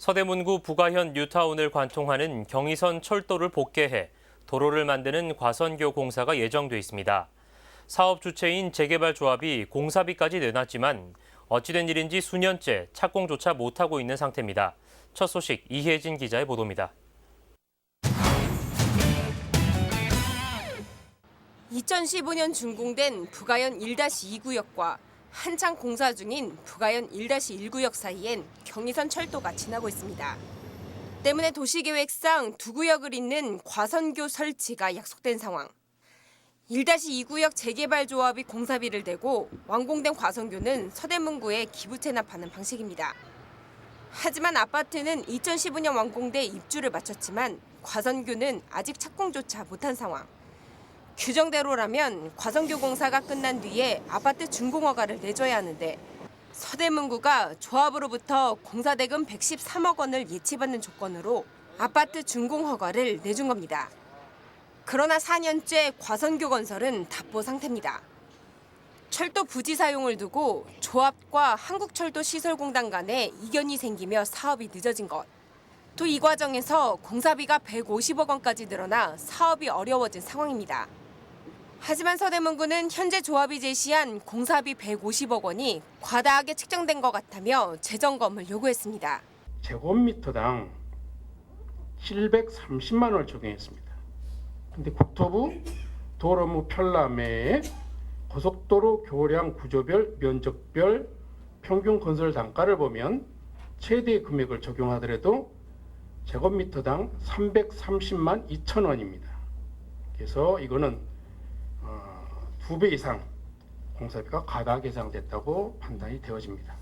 서대문구 부가현 뉴타운을 관통하는 경의선 철도를 복개해 도로를 만드는 과선교 공사가 예정돼 있습니다. 사업 주체인 재개발 조합이 공사비까지 내놨지만 어찌된 일인지 수년째 착공조차 못하고 있는 상태입니다. 첫 소식 이혜진 기자의 보도입니다. 2015년 준공된 부가현 1-2 구역과 한창 공사 중인 부가현 1-1구역 사이엔 경의선 철도가 지나고 있습니다. 때문에 도시계획상 두 구역을 잇는 과선교 설치가 약속된 상황. 1-2구역 재개발 조합이 공사비를 대고 완공된 과선교는 서대문구에 기부 체납하는 방식입니다. 하지만 아파트는 2015년 완공돼 입주를 마쳤지만 과선교는 아직 착공조차 못한 상황. 규정대로라면 과선교 공사가 끝난 뒤에 아파트 준공허가를 내줘야 하는데 서대문구가 조합으로부터 공사 대금 113억 원을 예치받는 조건으로 아파트 준공허가를 내준 겁니다. 그러나 4년째 과선교 건설은 답보 상태입니다. 철도 부지 사용을 두고 조합과 한국철도 시설공단 간에 이견이 생기며 사업이 늦어진 것. 또 이 과정에서 공사비가 150억 원까지 늘어나 사업이 어려워진 상황입니다. 하지만 서대문구는 현재 조합이 제시한 공사비 150억 원이 과다하게 책정된 것 같다며 재점검을 요구했습니다. 제곱미터당 730만 원을 적용했습니다. 근데 국토부 도로무 편람회에 고속도로 교량 구조별 면적별 평균 건설 단가를 보면 최대 금액을 적용하더라도 제곱미터당 330만 2천 원입니다. 그래서 이거는 어, 두배 이상 공사비가 과다 계상됐다고 판단이 되어집니다.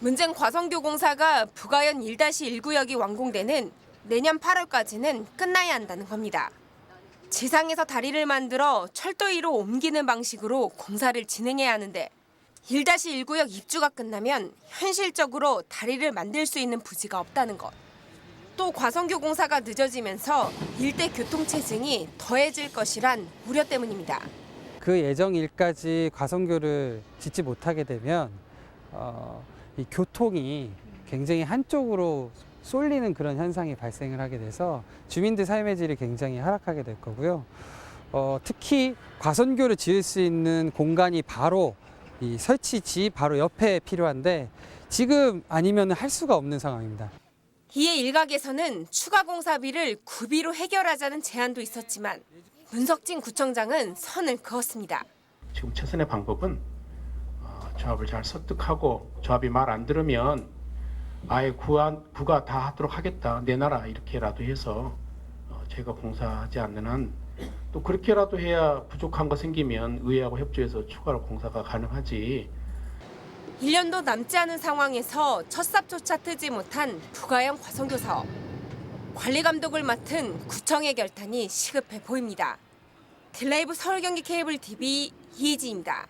문제는 과성교 공사가 부가현 1-1구역이 완공되는 내년 8월까지는 끝나야 한다는 겁니다. 지상에서 다리를 만들어 철도 위로 옮기는 방식으로 공사를 진행해야 하는데 1-1구역 입주가 끝나면 현실적으로 다리를 만들 수 있는 부지가 없다는 것. 또 과성교 공사가 늦어지면서 일대 교통 체증이 더해질 것이란 우려 때문입니다. 그 예정일까지 과선교를 짓지 못하게 되면 어, 이 교통이 굉장히 한쪽으로 쏠리는 그런 현상이 발생을 하게 돼서 주민들 삶의 질이 굉장히 하락하게 될 거고요. 어, 특히 과선교를 지을 수 있는 공간이 바로 이 설치지 바로 옆에 필요한데 지금 아니면 할 수가 없는 상황입니다. 이에 일각에서는 추가 공사비를 구비로 해결하자는 제안도 있었지만 문석진 구청장은 선을 그었습니다. 지금 최선의 방법은 어, 조합을 잘 설득하고 조합이 말 안 들으면 아예 구한, 구가 다 하도록 하겠다 내놔라 이렇게라도 해서 어, 제가 공사하지 않는 한 또 그렇게라도 해야 부족한 거 생기면 의회하고 협조해서 추가로 공사가 가능하지 1년도 남지 않은 상황에서 첫 삽조차 트지 못한 부가형 과성교 사업. 관리 감독을 맡은 구청의 결단이 시급해 보입니다. 딜라이브 서울 경기 케이블 TV 이혜지입니다.